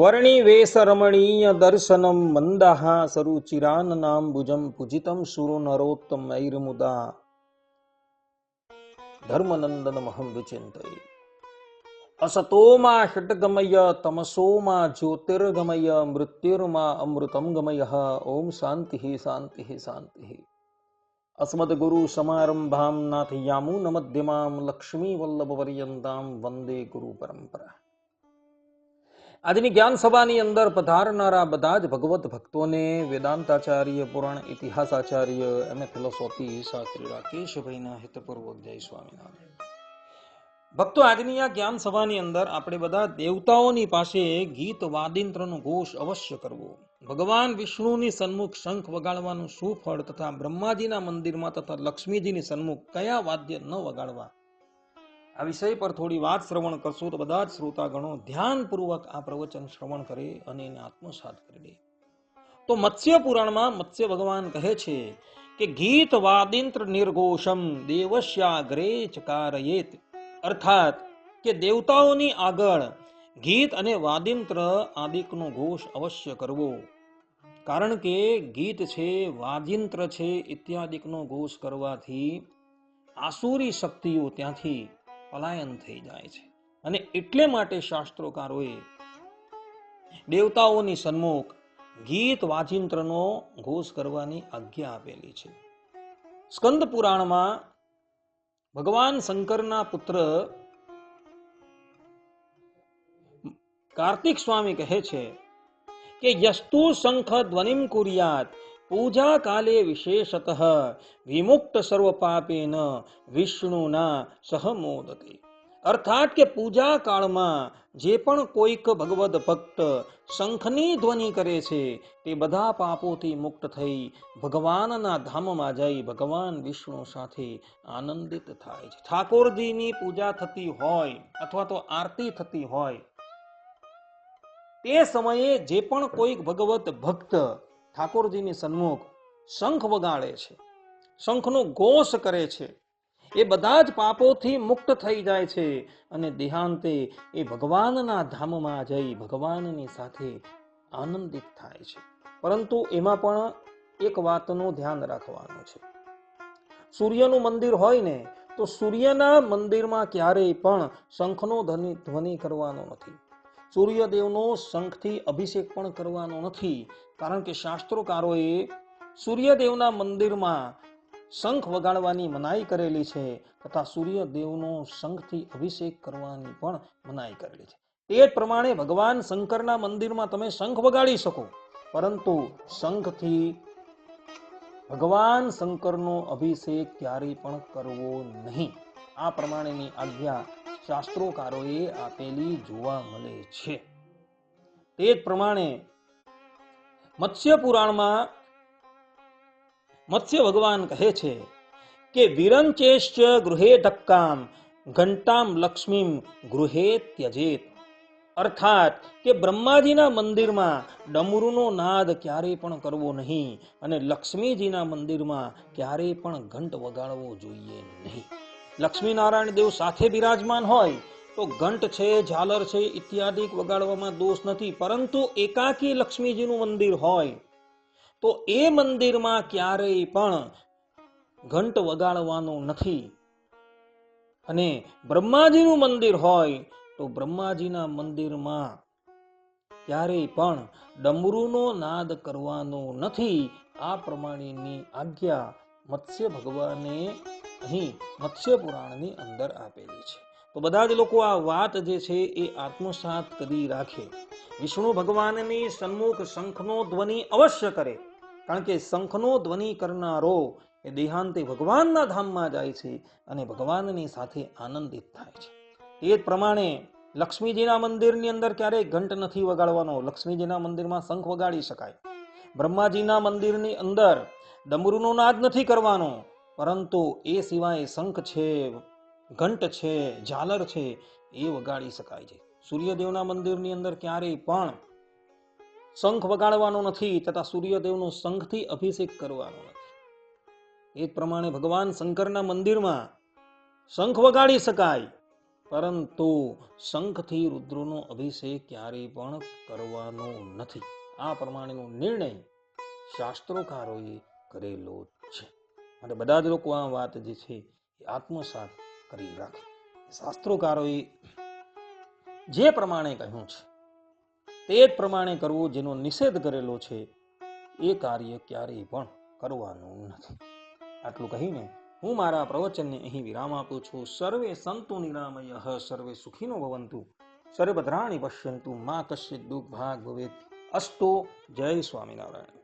વર્ણિવેશ રમણીય દર્શનમ મંદાહા સરુચિરાનનામ ભુજમ પૂજિતમ સુરો નરોત્તમૈર્મુદા ધર્મનંદનમહં વિચિંતયે અસતોમાં ષટગમય તમસોમાં જ્યોતિર્ગમય મૃત્યુર્માં અમૃતમ ગમય ઓમ શાંતિ શાંતિ શાંતિ અસ્મદગુરુ સમારંભામ નાથ યામૂન મધ્યમામ લક્ષ્મી વલ્લભ પર્યંતામ વંદે ગુરુ પરંપરા આજની જ્ઞાન સભાની અંદર પધારનારા બધા જ ભગવત ભક્તોને વેદાંતાચાર્ય, પુરાણ ઇતિહાસાચાર્ય, એમ. એ. ફિલોસોફી શાસ્ત્રી રાકેશભાઈના હિતપૂર્વક જય સ્વામિનારાયણ. ભક્તો આજની આ જ્ઞાન સભાની અંદર આપણે બધા દેવતાઓની પાસે ગીત વાદિંત્રનો ઘોષ અવશ્ય કરવો. ભગવાન વિષ્ણુની સન્મુખ શંખ વગાડવાનું શું ફળ તથા બ્રહ્માજીના મંદિરમાં તથા લક્ષ્મીજીની સન્મુખ કયા વાદ્ય ન વગાડવા? આ વિષય પર થોડી વાત શ્રવણ કરશું તો બધા જ શ્રોતાગણો ધ્યાનપૂર્વક આ પ્રવચન શ્રવણ કરે અને એને આત્મસાત કરી દે. તો મત્સ્ય પુરાણમાં મત્સ્ય ભગવાન કહે છે કે ગીત વાદિંત્ર નિર્ઘોષમ દેવશ્યાગ્રે ચકારયેત. અર્થાત કે દેવતાઓની આગળ ગીત અને વાદિંત્ર આદિકનો ઘોષ અવશ્ય કરવો. કારણ કે ગીત છે વાજિંત્ર છે, ઇત્યાદિકનો ઘોષ કરવાથી આસુરી શક્તિઓ ત્યાંથી પલાયન થઈ જાય છે. અને એટલે માટે શાસ્ત્રોકારોએ દેવતાઓની સન્મુખ ગીત વાજિંત્રનો ઘોષ કરવાની આજ્ઞા આપેલી છે. સ્કંદ પુરાણમાં ભગવાન શંકરના પુત્ર કાર્તિક સ્વામી કહે છે કે, યસ્તુ શંખ ધ્વનિમ કુર્યાત પૂજા કાલે વિશેષતઃ વિમુક્ત સર્વ પાપેન વિષ્ણુના સહમોદતે અર્થાત કે પૂજા કાળમાં જે પણ કોઈક ભગવદ ભક્ત શંખની ધ્વનિ કરે છે તે બધા પાપોથી મુક્ત થઈ ભગવાનના ધામમાં જઈ ભગવાન વિષ્ણુ સાથે આનંદિત થાય છે। ઠાકોરજીની પૂજા થતી હોય અથવા તો આરતી થતી હોય, તે સમયે જે પણ કોઈક ભગવત ભક્ત ઠાકોરજીની સન્મુખ શંખ વગાડે છે. શંખનો ઘોષ કરે છે. એ બધા જ પાપોથી મુક્ત થઈ જાય છે અને દેહાંતે એ ભગવાનના ધામમાં જઈ ભગવાનની સાથે આનંદિત થાય છે. પરંતુ એમાં પણ એક વાતનું ધ્યાન રાખવાનું છે. સૂર્યનું મંદિર હોય ને, તો સૂર્યના મંદિરમાં ક્યારેય પણ શંખનો ધ્વનિ ધ્વનિ કરવાનો નથી. સૂર્યદેવનો શંખથી અભિષેક પણ કરવાનો નથી. કારણ કે શાસ્ત્રોકારોએ સૂર્યદેવના મંદિરમાં શંખ વગાડવાની મનાઈ કરેલી છે તથા સૂર્યદેવનો શંખથી અભિષેક કરવાની પણ મનાઈ કરેલી છે. તે જ પ્રમાણે ભગવાન શંકરના મંદિરમાં તમે શંખ વગાડી શકો. પરંતુ શંખથી ભગવાન શંકરનો અભિષેક ક્યારેય પણ કરવો નહીં. આ પ્રમાણેની આજ્ઞા શાસ્ત્રોકારોએ આપેલી જોવા મળે છે. તે જ પ્રમાણે મત્સ્ય પુરાણમાં મત્સ્ય ભગવાન કહે છે કે વિરંચેશ્ચ ગૃહે ધક્કામ, ઘંટામ લક્ષ્મીમ ગૃહે ત્યજેત. અર્થાત કે બ્રહ્માજીના મંદિરમાં ડમરુનો નાદ ક્યારેય પણ કરવો નહીં અને લક્ષ્મીજીના મંદિરમાં ક્યારેય પણ ઘંટ વગાડવો જોઈએ નહીં. લક્ષ્મીનારાયણ દેવ સાથે બિરાજમાન હોય, તો ઘંટ છે, ઝાલર છે, ઇત્યાદિ વગાડવામાં દોષ નથી, પરંતુ એકાકી લક્ષ્મીજીનું મંદિર હોય, તો એ મંદિરમાં ક્યારેય પણ ઘંટ વગાડવાનો નથી. અને બ્રહ્માજીનું મંદિર હોય, તો બ્રહ્માજીના મંદિરમાં ક્યારેય પણ ડમરૂનો નાદ કરવાનો નથી. આ પ્રમાણેની આજ્ઞા મત્સ્ય ભગવાને અહીં મત્સ્ય પુરાણની અંદર આપેલી છે. તો બધા જ લોકો આ વાત જે છે એ આત્મસાત કરી રાખે. વિષ્ણુ ભગવાનની સન્મુખ શંખનો ધ્વનિ અવશ્ય કરે. કારણ કે શંખનો ધ્વનિ કરનારો એ દેહાંતે ભગવાનના ધામમાં જાય છે અને ભગવાનની સાથે આનંદિત થાય છે. એ જ પ્રમાણે લક્ષ્મીજીના મંદિરની અંદર ક્યારેય ઘંટ નથી વગાડવાનો. લક્ષ્મીજીના મંદિરમાં શંખ વગાડી શકાય. બ્રહ્માજીના મંદિરની અંદર ડમરૂનો નાદ નથી કરવાનો. પરંતુ એ સિવાય શંખ છે, ઘંટ છે, ઝાલર છે, એ વગાડી શકાય છે. સૂર્યદેવના મંદિરની અંદર ક્યારેય પણ શંખ વગાડવાનો નથી તથા સૂર્યદેવનો શંખથી અભિષેક કરવાનો નથી. એ પ્રમાણે ભગવાન શંકરના મંદિરમાં શંખ વગાડી શકાય, પરંતુ શંખથી રુદ્રનો અભિષેક ક્યારેય પણ કરવાનો નથી. આ પ્રમાણેનો નિર્ણય શાસ્ત્રોકારોએ કરેલો છે. અને બધા જ લોકો આ વાત જે છે એ આત્મસાત કરી રાખે. શાસ્ત્રોકારોએ જે પ્રમાણે કહ્યું છે, તે જ પ્રમાણે કરવું જેનો નિષેધ કરેલો છે, એ કાર્ય ક્યારેય પણ કરવાનું નથી. આટલું કહીને હું મારા પ્રવચનને અહીં વિરામ આપું છું. સર્વે સંતુ નિરામય સર્વે સુખીનો ભવંતુ, સર્વભદ્રાણી પશ્યંતુ, મા કશ્ય દુઃખ ભાગ ભવેત. અસ્તો જય સ્વામિનારાયણ.